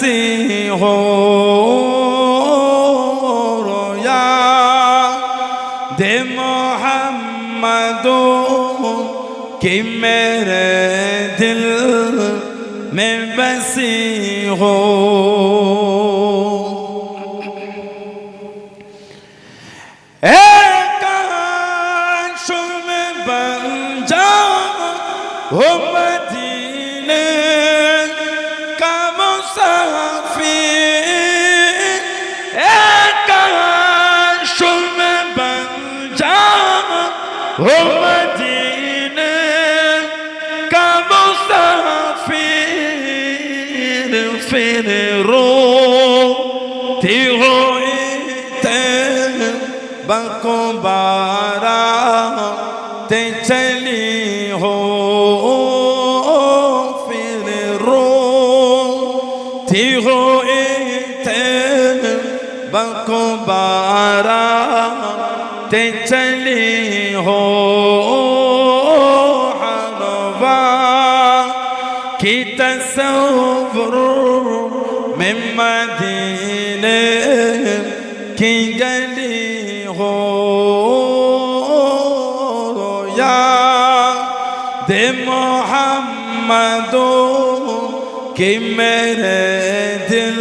बसी हो रोया दे मोहम्मदो कि मेरे दिल में बसी हो एक आंश में बन जाओ ओ मदीने انفروا تيغويتن بكبارا تتلي هو. فروا تيغويتن بكبارا تتلي هو. کہ میرے دل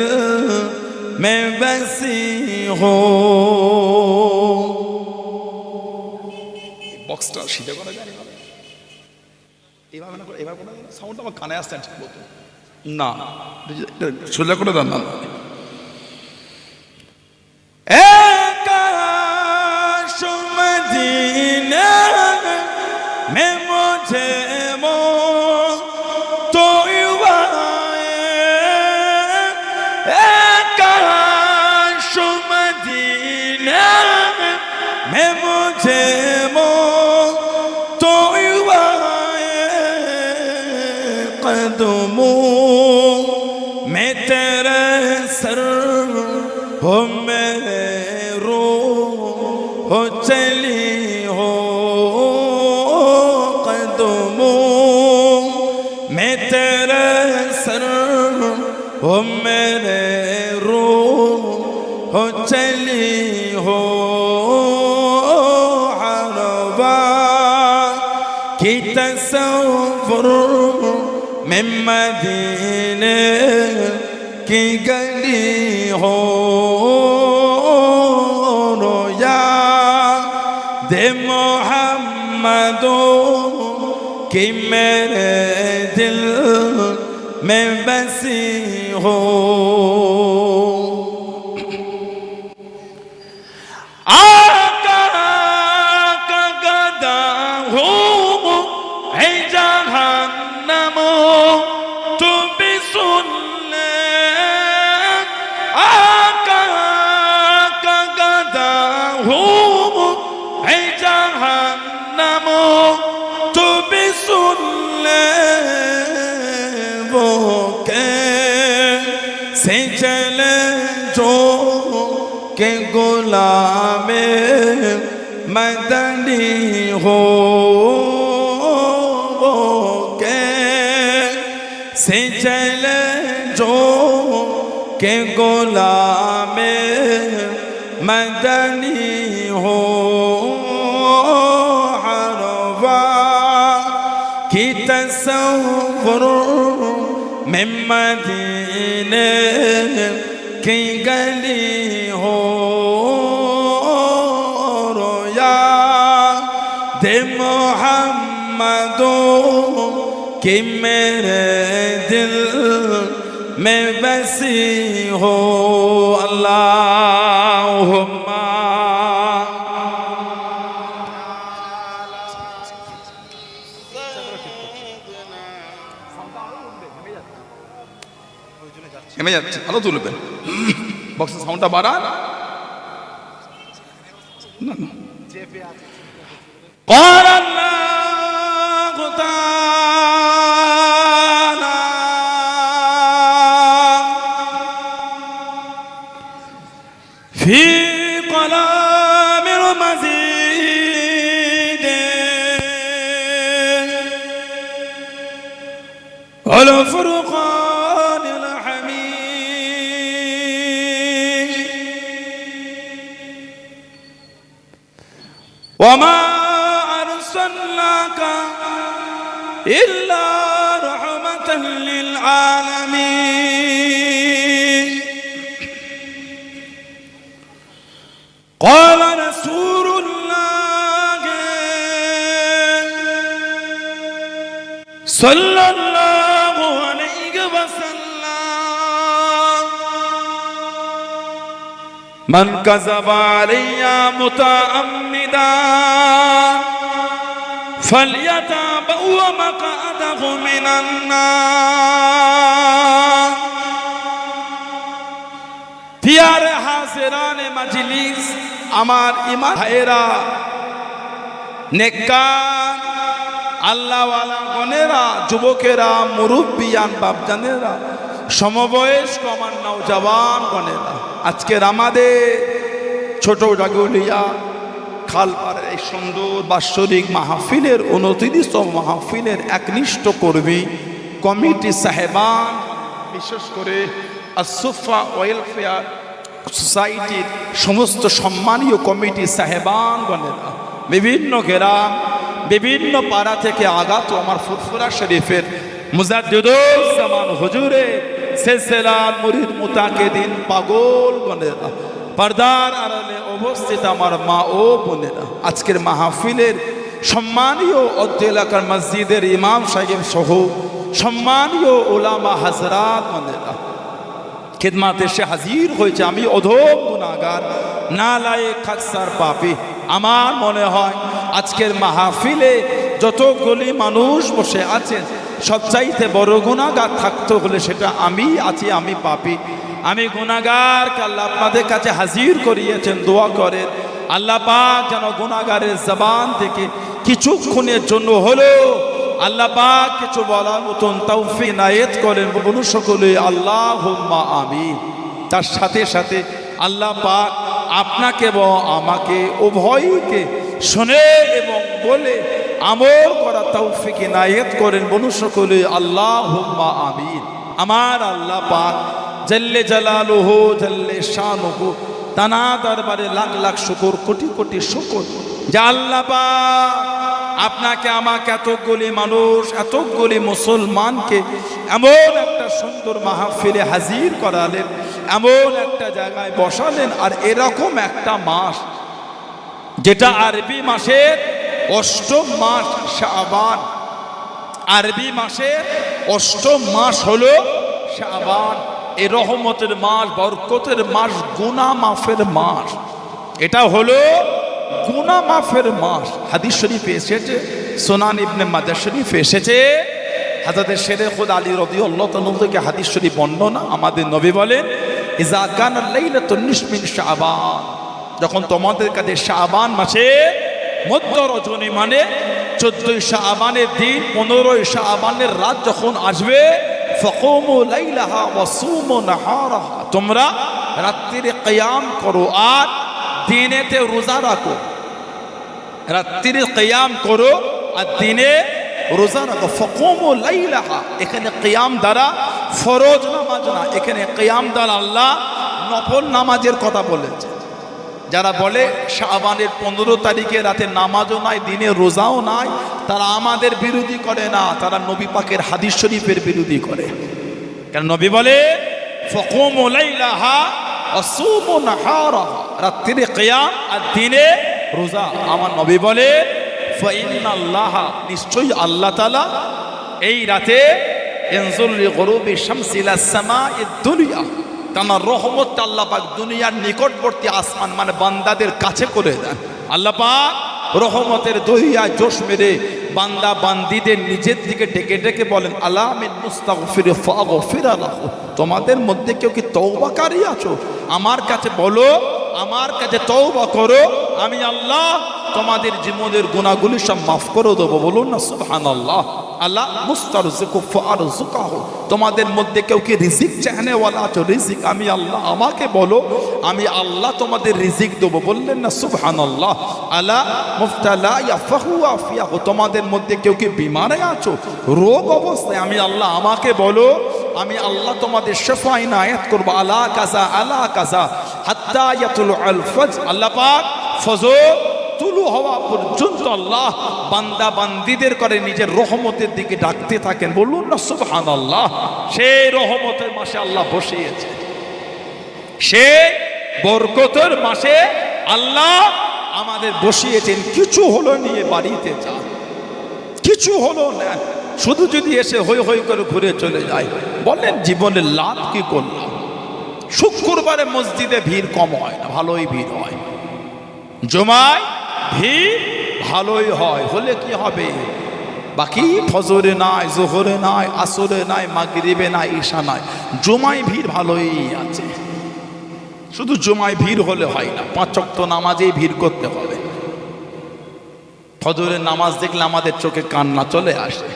میں بسی ہو বক্সটা সিধা করা যায় এভাবে না করে এভাবে করা সাউন্ড আমার কানে আসতে ঠিক মতো। না। সোজা করে দেন না। এ قدموں میں تیرے سر ہو میرے رو ہو چلی ہو قدموں میں تیرے سر ہو میرے رو ہو چلی ہو کی تصور مدینے کی گلی ہو رویا دے محمدوں کی میرے دل میں بسی ہو হুম এই জাহান্নাম, তুমি শুনলে বোকে, সে চলে জো কে গোলামে মদনি হো বোকে সে চলে জো কে গোলামে মদনি में मदीने की गली हो रोया दे मोहम्मदो कि मेरे दिल में बसी हो अल्लाह থেমে যাচ্ছে ভালো তুলবেন বক্সের সাউন্ডটা বাড়ান না না قال الله تعالى في وما أرسلناك إلا رحمة للعالمين. قال رسول الله صلى الله عليه وسلم من كذب علي متعمدا فليتبوأ مقعده من النار পিয়ারে হাজেরানে মাজলিস আমার ইমান ভাইয়েরা নেককার আল্লাহওয়ালা গনেরা যুবকেরা মুরব্বিয়ান বাপজানেরা সমবয়স্ক আমার নৌজওয়ান গনেরা আজকের আমাদের ছোট জাগুলিয়া খালপাড়ের এই সুন্দর বাৎসরিক মাহফিলের উনত্রিশতম মাহফিলের একনিষ্ঠ কর্মী কমিটি সাহেবান, বিশেষ করে আসুফা ওয়েলফেয়ার সোসাইটির সমস্ত সম্মানীয় কমিটি সাহেবান সাহেবানগণেরা বিভিন্ন গ্রাম, বিভিন্ন পাড়া থেকে আগত আমার ফুরফুরা শরীফের মুজাদ্দুজ্জামান হুজুরে সেলসেলার মুরিদ মুতাকে দিন পাগল গণেরা পর্দার আড়ালে অবস্থিত আমার মা ও বোনেরা। আজকের মাহফিলের সম্মানীয় অর্ধ এলাকার মসজিদের ইমাম সাহেব সহ সম্মানীয় ওলামা হাজরাত মনেরা খেদমাতে সে হাজির হয়েছে। আমি অধম গুণাগার না লায়ে খাকসার পাপি। আমার মনে হয় আজকের মাহফিলে যতগুলি মানুষ বসে আছেন, সবচাইতে বড় গুণাগার থাকতে হলে সেটা আমি আছি, আমি পাপি। আমি গুণাগার আল্লাহ আপনাদের কাছে হাজির করিয়েছেন, দোয়া করেন। আল্লাহ পাক যেন গুণাগারের জবান থেকে কিছুক্ষণের জন্য হলেও আল্লাহ পাক কিছু বলার মতন তৌফি নায়েত করেন, বলুন সকলে আল্লাহ আমিন। তার সাথে সাথে আল্লাহ পাক আপনাকে এবং আমাকে, উভয়কে শুনে এবং বলে আমল করা তৌফিকে নায়েত করেন, বলুন সকলে আল্লাহ আমিন। আমার আল্লাহ পাক জল্লে জালালুহু, জল্লে শানুহু। তানা দরবারে লাখ লাখ শুকর, কোটি কোটি শুকর। যা আল্লাহ আপনাকে, আমাকে এতগুলি মানুষ, এতগুলি মুসলমানকে এমন একটা সুন্দর মাহফিলে হাজির করালেন, এমন একটা জায়গায় বসালেন, আর এরকম একটা মাস যেটা আরবি মাসের অষ্টম মাস শাবান। আরবি মাসের অষ্টম মাস হলো শাবান। এ রহমতের মাস, বরকতের মাস, গুনা মাফের মাস। এটা হলো গুনা মাফের মাস। হাদিস শরীফ এসেছে, সোনান ইবনে মাজার শরীফ এসেছে। হাজাদের শেরে খুদ আলী রদি আল্লাহ থেকে হাদিস শরীফ বর্ণনা আমাদের নবী বলেন যখন তোমাদের কাছে শাবান মাসে মধ্য রজনী মানে চোদ্দই শাবানের দিন, পনেরোই শাবানের রাত যখন আসবে তোমরা রাত্রিরে কিয়াম করো আর দিনেতে রোজা রাখো। রাত্রিরে কিয়াম করো আর দিনে রোজা রাখো। ফকমু লাইলাহা। এখানে কিয়াম দ্বারা ফরজ নামাজ না, এখানে কিয়াম দ্বারা আল্লাহ নফল নামাজের কথা বলেছে। যারা বলে শাবানের পনেরো তারিখে রাতে নামাজও নাই, দিনে রোজাও নাই, তারা আমাদের বিরোধী করে না, তারা নবী পাকের হাদিস শরীফের বিরোধী করে। কারণ নবী বলে রাত্রিরে কিয়াম আর দিনে রোজা। আমার নবী বলে নিশ্চয়ই আল্লাহ তাআলা এই রাতে, এনজুল গরুবি শামসিলা সামা দুনিয়া। তার রহমত আল্লাহ পাক দুনিয়ার নিকটবর্তী আসমান মানে বান্দাদের কাছে করে দেন। আল্লাহ পাক রহমতের দহিয়া জোশ মেরে বান্দা বান্দিদের নিজের দিকে ডেকে ডেকে বলেন আল্লাহ আলামিন মুস্তাগফির ফাগফির আলাহ তোমাদের মধ্যে কেউ কি তওবাকারী আছো? আমার কাছে বলো, আমার কাছে তওবা করো, আমি আল্লাহ তোমাদের জীবনের গুণাগুলি সব মাফ করে দেবো, বলুন না, সুবহানাল্লাহ। আল্লাহ আল্লাহ মুস্তার আর তোমাদের মধ্যে কেউ কি রিজিক চাহনেওয়ালা আছো রিজিক আমি আল্লাহ, আমাকে বলো, আমি আল্লাহ তোমাদের রিজিক দেবো, বললেন না সুবহান আল্লাহ আল্লাহ মুফতালা ইয়াফাহু আফিয়াহু। তোমাদের মধ্যে কেউ কি বিমারে আছো? রোগ অবস্থায় আমি আল্লাহ, আমাকে বলো, আমি আল্লাহ তোমাদের শেফাই নায়াত করব। আলা কাজা আলা কাজা, হাত্তা আল্লাহ পাক ফজর তুলু হওয়া পর্যন্ত আল্লাহ বান্দা বান্দিদের করে নিজের রহমতের দিকে ডাকতে থাকেন। বলুন না সুবহান আল্লাহ সেই রহমতের মাসে আল্লাহ বসিয়েছে। সে বরকতের মাসে আল্লাহ আমাদের বসিয়েছেন। কিছু হলো নিয়ে বাড়িতে যান। কিছু হলো না। শুধু যদি এসে হই হই করে ঘুরে চলে যায়। বলেন, জীবনের লাভ কি করলাম? শুক্রবারে মসজিদে ভিড় কম হয় না, ভালোই ভিড় হয়। জমায় ভিড় ভালোই হয়, হলে কি হবে? বাকি ফজরে নাই, জোহরে নাই, আসরে নাই, মাগরিবে নাই, ঈশা নাই, জমায় ভিড় ভালোই আছে। শুধু জমায় ভিড় হলে হয় না পাঁচক্ত নামাজেই ভিড় করতে হবে। ফজরের নামাজ দেখলে আমাদের চোখে কান্না চলে আসে।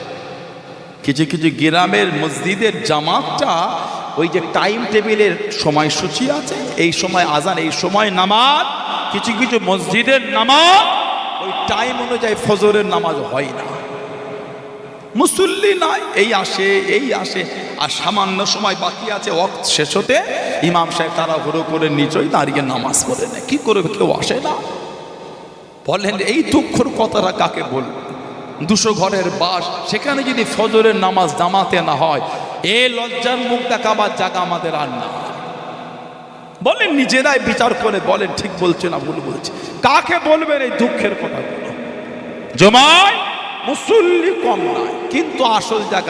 কিছু কিছু গ্রামের মসজিদের জামাতটা ওই যে টাইম টেবিলের সময়সূচি আছে, এই সময় আজান, এই সময় নামাজ কিছু কিছু মসজিদের নামাজ, ওই টাইম অনুযায়ী ফজরের নামাজ হয় না। মুসল্লি নাই, এই আসে এই আসে, আর সামান্য সময় বাকি আছে, ওয়াক্ত শেষ হতে ইমাম সাহেব তারা হুড়ো করে নিচই দাঁড়িয়ে নামাজ পড়ে নেয়। কি করবে কেউ আসে না? বলেন, এই দুঃখর কথাটা কাকে বলবে? দুশো ঘরের বাস, সেখানে যদি ফজরের নামাজ জামাতে না হয়, এ লজ্জার মুখ দেখাবার জায়গা আমাদের আর না বলেন নিজেরাই বিচার করে বলেন ঠিক বলছে না ভুল বলছে। কাকে বলবেন এই দুঃখের কথাগুলো? জমায়? মুসল্লি কম নয় কিন্তু আসল জায়গা